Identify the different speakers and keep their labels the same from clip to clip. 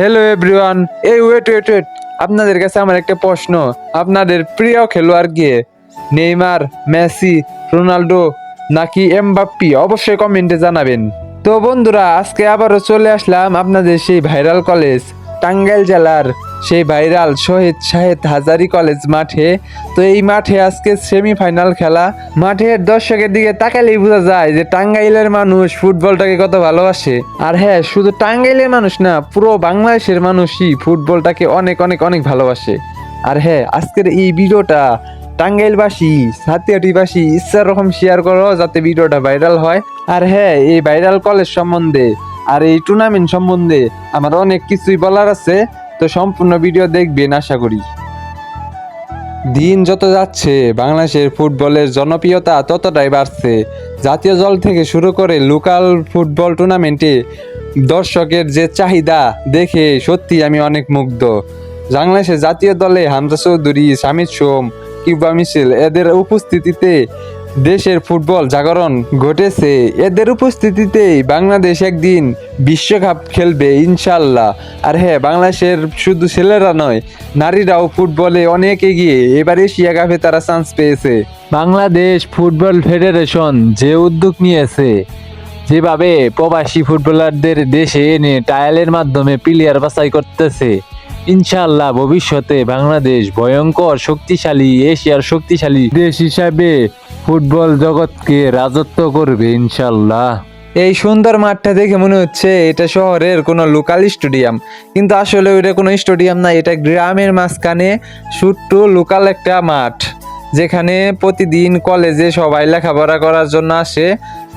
Speaker 1: Hello everyone এই wait wait wait আপনাদের কাছে আমার একটা প্রশ্ন। আপনাদের প্রিয় খেলোয়াড় কে? নেইমার, মেসি রোনাল্ডো নাকি এমবাপ্পি? অবশ্যই কমেন্টে জানাবেন। তো বন্ধুরা, আজকে আবারও চলে আসলাম আপনাদের সেই ভাইরাল কলেজ, টাঙ্গাইল জেলার সেই ভাইরাল শহীদ শাহেদ হাজারি কলেজ মাঠে। তো এই মাঠে আজকে সেমিফাইনাল খেলা। মাঠের দর্শকের দিকে তাকালেই বোঝা যায় যে টাঙ্গাইলের মানুষ ফুটবলটাকে কত ভালোবাসে। আর হ্যাঁ শুধু টাঙ্গাইলের মানুষ না, পুরো বাংলাদেশের মানুষই ফুটবলটাকে অনেক অনেক অনেক ভালোবাসে। আর হ্যাঁ আজকের এই ভিডিওটা টাঙ্গাইলবাসী সাতিয়াটিবাসী ইচ্ছার রকম শেয়ার করো যাতে ভিডিওটা ভাইরাল হয়। আর হ্যাঁ এই ভাইরাল কলেজ সম্বন্ধে আর এই টুর্নামেন্ট সম্বন্ধে আমার অনেক কিছুই বলার আছে। তো সম্পূর্ণ ভিডিও দেখবেন, আশা করি। দিন যত যাচ্ছে, বাংলাদেশের ফুটবলের জনপ্রিয়তা ততটাই বাড়ছে। জাতীয় দল থেকে শুরু করে লোকাল ফুটবল টুর্নামেন্টে দর্শকের যে চাহিদা, দেখে সত্যি আমি অনেক মুগ্ধ। বাংলাদেশের জাতীয় দলে হামজা চৌধুরী সামিদ সোম, কিউবা মিছিল এদের উপস্থিতিতে দেশের ফুটবল জাগরণ ঘটেছে। এদের উপস্থিতিতেই বাংলাদেশ একদিন বিশ্বকাপ খেলবে ইনশাল্লাহ আর হ্যাঁ বাংলাদেশের শুধু ছেলেরা নয়, নারীরাও ফুটবলে অনেক এগিয়ে। এবার এশিয়া কাপে তারা চান্স পেয়েছে।
Speaker 2: বাংলাদেশ ফুটবল ফেডারেশন যে উদ্যোগ নিয়েছে, যেভাবে প্রবাসী ফুটবলারদের দেশে এনে টায়ালের মাধ্যমে প্লেয়ার বাছাই করতেছে, ইনশাআল্লাহ ভবিষ্যতে বাংলাদেশ ভয়ঙ্কর শক্তিশালী, এশিয়ার শক্তিশালী দেশ হিসাবে ফুটবল জগৎকে রাজত্ব করবে, ইনশাল্লাহ।
Speaker 1: এই সুন্দর মাঠটা দেখে মনে হচ্ছে এটা শহরের কোনো লোকাল স্টেডিয়াম কিন্তু আসলে ওইটা কোনো স্টেডিয়াম না, এটা গ্রামের মাঝখানে ছোট্ট লোকাল একটা মাঠ। যেখানে প্রতিদিন কলেজে সবাই লেখাপড়া করার জন্য আসে।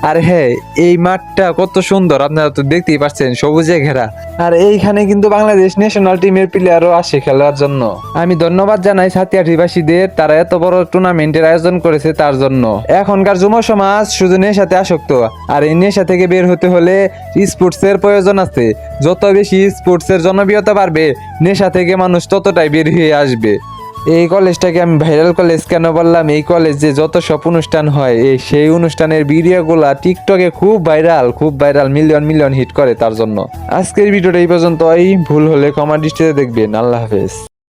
Speaker 1: আর হ্যাঁ এই মাঠটা কত সুন্দর, আপনারা তো দেখতেই পাচ্ছেন, সবুজে ঘেরা। আর এইখানে কিন্তু বাংলাদেশ ন্যাশনাল টিমের প্লেয়ারও আসে খেলার জন্য। আমি ধন্যবাদ জানাই সাতিয়াঠিবাসীদের তারা এত বড় টুর্নামেন্টের আয়োজন করেছে তার জন্য। এখনকার যুব সমাজ শুধু নেশাতে আসক্ত, আর এই নেশা থেকে বের হতে হলে স্পোর্টসের প্রয়োজন আছে। যত বেশি স্পোর্টসের জনপ্রিয়তা বাড়বে, নেশা থেকে মানুষ ততটাই বের হয়ে আসবে। এই কলেজটাকে আমি ভাইরাল কলেজ কেন বললাম? এই কলেজে যত সব অনুষ্ঠান হয়, এই সেই অনুষ্ঠানের ভিডিওগুলা টিকটকে খুব ভাইরাল খুব ভাইরাল মিলিয়ন মিলিয়ন হিট করে তার জন্য। আজকের ভিডিওটা এই পর্যন্ত পর্যন্তই। ভুল হলে কমার দৃষ্টিতে দেখবেন। আল্লাহ হাফেজ।